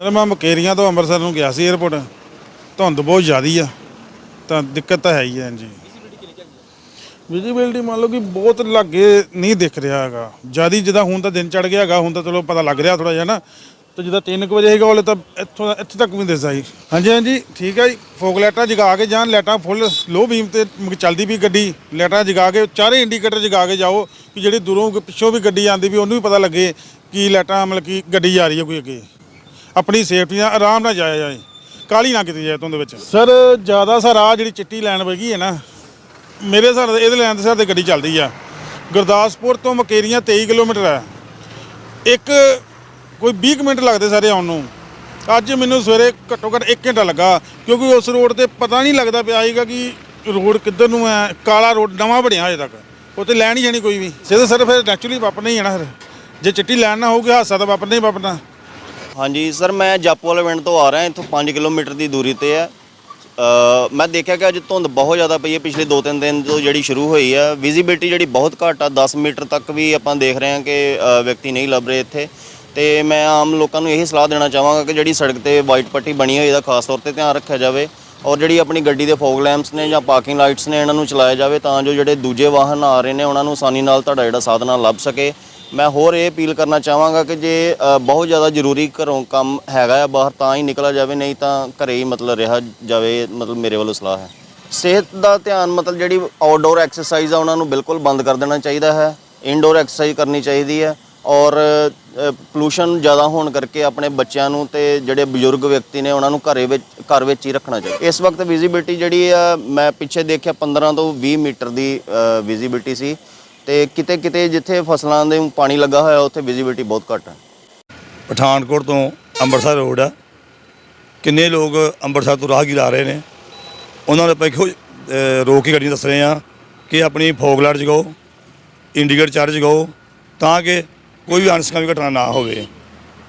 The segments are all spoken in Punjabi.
ਸਰ ਮੈਂ ਮਕੇਰੀਆਂ ਤੋਂ ਅੰਮ੍ਰਿਤਸਰ ਨੂੰ ਗਿਆ ਸੀ 에어ਪੋਰਟ ਧੁੰਦ ਬਹੁਤ ਜ਼ਿਆਦੀ ਆ। ਤਾਂ ਦਿੱਕਤ ਤਾਂ ਹੈ ਹੀ ਹੈ ਜੀ ਵਿਜੀਬਿਲਟੀ ਮੰਨ ਲਓ ਕਿ ਬਹੁਤ ਲੱਗੇ ਨਹੀਂ ਦਿਖ ਰਿਹਾ ਹੈਗਾ। ਜਿਆਦੀ ਜਿੱਦਾਂ ਹੁਣ ਤਾਂ ਦਿਨ ਚੜ ਗਿਆ ਹੈਗਾ, ਹੁਣ ਤਾਂ ਚਲੋ ਪਤਾ ਲੱਗ ਰਿਹਾ ਥੋੜਾ ਜਿਹਾ ਨਾ। ਤੇ ਜਿੱਦਾਂ 3 ਵਜੇ ਹੈਗਾ ਉਹਲੇ ਤਾਂ ਇੱਥੋਂ ਦਾ- ਇੱਥੇ ਤੱਕ ਵੀ ਨਹੀਂ ਦਿਸਦਾ ਜੀ ਹਾਂਜੀ ਹਾਂਜੀ, ਠੀਕ ਹੈ ਜੀ। ਫੋਕ ਲਾਈਟਾਂ ਜਗਾ ਕੇ ਜਾਣ, ਲਾਈਟਾਂ ਫੁੱਲ ਲੋ ਬੀਮ ਤੇ ਮ- ਚੱਲਦੀ ਵੀ ਗੱਡੀ। ਲਾਈਟਾਂ ਜਗਾ ਕੇ, ਚਾਰੇ ਇੰਡੀਕੇਟਰ ਜਗਾ ਕੇ ਜਾਓ ਕਿ ਜਿਹੜੀ ਦੂਰੋਂ ਪਿੱਛੋਂ ਵੀ ਗੱਡੀ ਆਉਂਦੀ ਵੀ, ਉਹਨੂੰ ਵੀ ਪਤਾ ਲੱਗੇ ਕਿ ਲਾਈਟਾਂ ਮਤਲਬ ਕਿ ਗੱਡੀ ਜਾ ਰਹੀ ਹੈ ਕੋਈ ਅੱਗੇ। ਆਪਣੀ ਸੇਫਟੀ ਨਾਲ ਆਰਾਮ ਨਾਲ ਜਾਇਆ ਜਾਏ। ਕਾਲੀ ਨਾ ਕੀਤੀ ਜਾਏ ਤੁੰਦੇ ਵਿੱਚ। ਸਰ ਜ਼ਿਆਦਾ ਸਰ ਆ ਜਿਹੜੀ ਚਿੱਟੀ ਲਾਈਨ ਵਗੀ ਹੈ ਨਾ ਮੇਰੇ ਨਾਲ ਇਹਦੇ ਲਾਈਨ ਦੇ ਹਿਸਾਬ ਤੇ ਗੱਡੀ ਚੱਲਦੀ ਆ। ਗੁਰਦਾਸਪੁਰ ਤੋਂ ਮਕੇਰੀਆਂ 23 ਕਿਲੋਮੀਟਰ ਹੈ ਇੱਕ ਕੋਈ 20 ਕੁ ਮਿੰਟ ਲੱਗਦੇ ਸਾਰੇ ਆਉਣ ਨੂੰ। ਅੱਜ ਮੈਨੂੰ ਸਵੇਰੇ ਘੱਟੋ ਘੱਟ 1 ਘੰਟਾ ਲੱਗਾ ਕਿਉਂਕਿ ਉਸ ਰੋਡ ਤੇ ਪਤਾ ਨਹੀਂ ਲੱਗਦਾ ਪਿਆ ਸੀਗਾ ਕਿ ਰੋਡ ਕਿੱਧਰ ਨੂੰ ਹੈ ਕਾਲਾ ਰੋਡ ਨਵਾਂ ਬਣਿਆ ਹਜੇ ਤੱਕ। ਉੱਥੇ ਲੈਣ ਹੀ ਜਾਣੀ ਕੋਈ ਵੀ। ਸਿੱਧਾ ਸਰ ਫਿਰ ਨੈਚੁਰਲੀ ਵਾਪਰਨਾ ਹੀ ਜਾਣਾ ਫਿਰ ਜੇ ਚਿੱਟੀ ਲੈਣ ਨਾ ਹੋਊਗੀ ਹਾਦਸਾ ਤਾਂ ਵਾਪਰਨਾ ਹੀ ਵਾਪਰਨਾ। ਹਾਂਜੀ, ਸਰ, ਮੈਂ ਜਾਪੋ ਵਾਲੇ ਪਿੰਡ ਤੋਂ ਆ ਰਿਹਾ, ਇੱਥੋਂ 5 ਕਿਲੋਮੀਟਰ ਦੀ ਦੂਰੀ ਤੇ ਹੈ। ਮੈਂ ਦੇਖਿਆ ਕਿ ਅੱਜ ਧੁੰਦ ਬਹੁਤ ਜ਼ਿਆਦਾ ਪਈ ਹੈ, ਪਿਛਲੇ 2-3 ਦਿਨ ਤੋਂ ਜਿਹੜੀ ਸ਼ੁਰੂ ਹੋਈ ਹੈ। ਵਿਜ਼ਿਬਿਲਟੀ ਜਿਹੜੀ ਬਹੁਤ ਘੱਟ ਆ 10 ਮੀਟਰ ਤੱਕ ਵੀ ਆਪਾਂ ਦੇਖ ਰਹੇ ਹਾਂ ਕਿ ਵਿਅਕਤੀ ਨਹੀਂ ਲੱਭ ਰਹੇ ਇੱਥੇ। ਤੇ ਮੈਂ ਆਮ ਲੋਕਾਂ ਨੂੰ ਇਹੀ ਸਲਾਹ ਦੇਣਾ ਚਾਹਾਂਗਾ ਕਿ ਜਿਹੜੀ ਸੜਕ ਤੇ ਵਾਈਟ ਪੱਟੀ ਬਣੀ ਹੋਈ ਇਹਦਾ ਖਾਸ ਤੌਰ ਤੇ ਧਿਆਨ ਰੱਖਿਆ ਜਾਵੇ ਔਰ ਜਿਹੜੀ ਆਪਣੀ ਗੱਡੀ ਦੇ ਫੋਗ ਲੈਂਪਸ ਨੇ ਜਾਂ ਪਾਰਕਿੰਗ ਲਾਈਟਸ ਨੇ, ਇਹਨਾਂ ਨੂੰ ਚਲਾਇਆ ਜਾਵੇ ਤਾਂ ਜੋ ਜਿਹੜੇ ਦੂਜੇ ਵਾਹਨ ਆ ਰਹੇ ਨੇ, ਉਹਨਾਂ ਨੂੰ ਆਸਾਨੀ ਨਾਲ ਤੁਹਾਡਾ ਜਿਹੜਾ ਸਾਧਨਾ ਲੱਭ ਸਕੇ। ਮੈਂ ਹੋਰ ਇਹ ਅਪੀਲ ਕਰਨਾ ਚਾਹਾਂਗਾ ਕਿ ਜੇ ਬਹੁਤ ਜ਼ਿਆਦਾ ਜ਼ਰੂਰੀ ਘਰੋਂ ਕੰਮ ਹੈਗਾ ਆ ਬਾਹਰ ਤਾਂ ਹੀ ਨਿਕਲਿਆ ਜਾਵੇ, ਨਹੀਂ ਤਾਂ ਘਰੇ ਹੀ ਮਤਲਬ ਰਿਹਾ ਜਾਵੇ, ਮਤਲਬ ਮੇਰੇ ਵੱਲੋਂ ਸਲਾਹ ਹੈ। ਸਿਹਤ ਦਾ ਧਿਆਨ ਮਤਲਬ ਜਿਹੜੀ ਆਊਟਡੋਰ ਐਕਸਰਸਾਈਜ਼ ਆ, ਉਹਨਾਂ ਨੂੰ ਬਿਲਕੁਲ ਬੰਦ ਕਰ ਦੇਣਾ ਚਾਹੀਦਾ ਹੈ। ਇਨਡੋਰ ਐਕਸਰਸਾਈਜ਼ ਕਰਨੀ ਚਾਹੀਦੀ ਹੈ ਔਰ ਪੋਲੂਸ਼ਨ ਜ਼ਿਆਦਾ ਹੋਣ ਕਰਕੇ ਆਪਣੇ ਬੱਚਿਆਂ ਨੂੰ ਤੇ ਜਿਹੜੇ ਬਜ਼ੁਰਗ ਵਿਅਕਤੀ ਨੇ, ਉਹਨਾਂ ਨੂੰ ਘਰੇ ਵਿੱਚ, ਘਰ ਵਿੱਚ ਹੀ ਰੱਖਣਾ ਚਾਹੀਦਾ। ਇਸ ਵਕਤ ਵਿਜ਼ਿਬਿਲਟੀ ਜਿਹੜੀ ਆ, ਮੈਂ ਪਿੱਛੇ ਦੇਖਿਆ 15 ਤੋਂ 20 ਮੀਟਰ ਦੀ ਵਿਜ਼ਿਬਿਲਟੀ ਸੀ। ਤੇ ਕਿਤੇ ਕਿਤੇ ਜਿੱਥੇ ਫਸਲਾਂ ਦੇ ਪਾਣੀ ਲੱਗਾ ਹੋਇਆ, ਉੱਥੇ ਵਿਜ਼ਿਬਿਲਟੀ ਬਹੁਤ ਘੱਟ ਹੈ। ਪਠਾਨਕੋਟ ਤੋਂ ਅੰਮ੍ਰਿਤਸਰ ਰੋਡ ਆ। ਕਿੰਨੇ ਲੋਕ ਅੰਮ੍ਰਿਤਸਰ ਤੋਂ ਰਾਹਗੀਰ ਆ ਰਹੇ ਨੇ? ਉਹਨਾਂ ਨੂੰ ਇੱਕੋ ਰੋਕ ਕੇ ਗੱਡੀਆਂ ਦੱਸ ਰਹੇ ਆ ਕਿ ਆਪਣੀ ਫੋਗ ਜਗਾਓ ਇੰਡੀਕੇਟ ਚਾਰਜ ਜਗਾਓ, ਤਾਂ ਕਿ ਕੋਈ ਵੀ ਅਨਸਕਾਮੀ ਘਟਨਾ ਨਾ ਹੋਵੇ।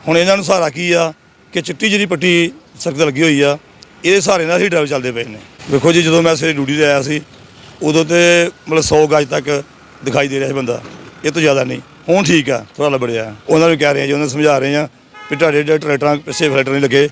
ਹੁਣ ਇਹਨਾਂ ਨੂੰ ਸਹਾਰਾ ਕੀ ਆ? ਕਿ ਚਿੱਟੀ ਜਿਹੜੀ ਪੱਟੀ ਸੜਕ ਤੇ ਲੱਗੀ ਹੋਈ ਆ, ਇਹਦੇ ਸਹਾਰੇ ਨਾਲ ਹੀ ਡਰਾਈਵ ਚੱਲਦੇ ਪਏ ਨੇ। ਵੇਖੋ ਜੀ, ਜਦੋਂ ਮੈਂ ਸਵੇਰੇ ਡਿਊਟੀ ਤੇ ਆਇਆ ਸੀ, ਉਦੋਂ ਤੇ ਮਤਲਬ 100 ਗਜ ਤੱਕ ਦਿਖਾਈ ਦੇ ਰਿਹਾ ਸੀ ਬੰਦਾ। ਇਹ ਤੋਂ ਜ਼ਿਆਦਾ ਨਹੀਂ। ਹੁਣ ਠੀਕ ਆ ਥੋੜਾ ਲੱਭੜਿਆ ਉਹਨਾਂ ਨੂੰ ਕਹਿ ਰਹੇ ਆ ਜੀ, ਉਹਨਾਂ ਨੂੰ ਸਮਝਾ ਰਹੇ ਆ ਵੀ ਤੁਹਾਡੇ ਜਿਹੜੇ ਟਰੈਕਟਰਾਂ ਪਿੱਛੇ ਫਿਲਟਰ ਨਹੀਂ ਲੱਗੇ।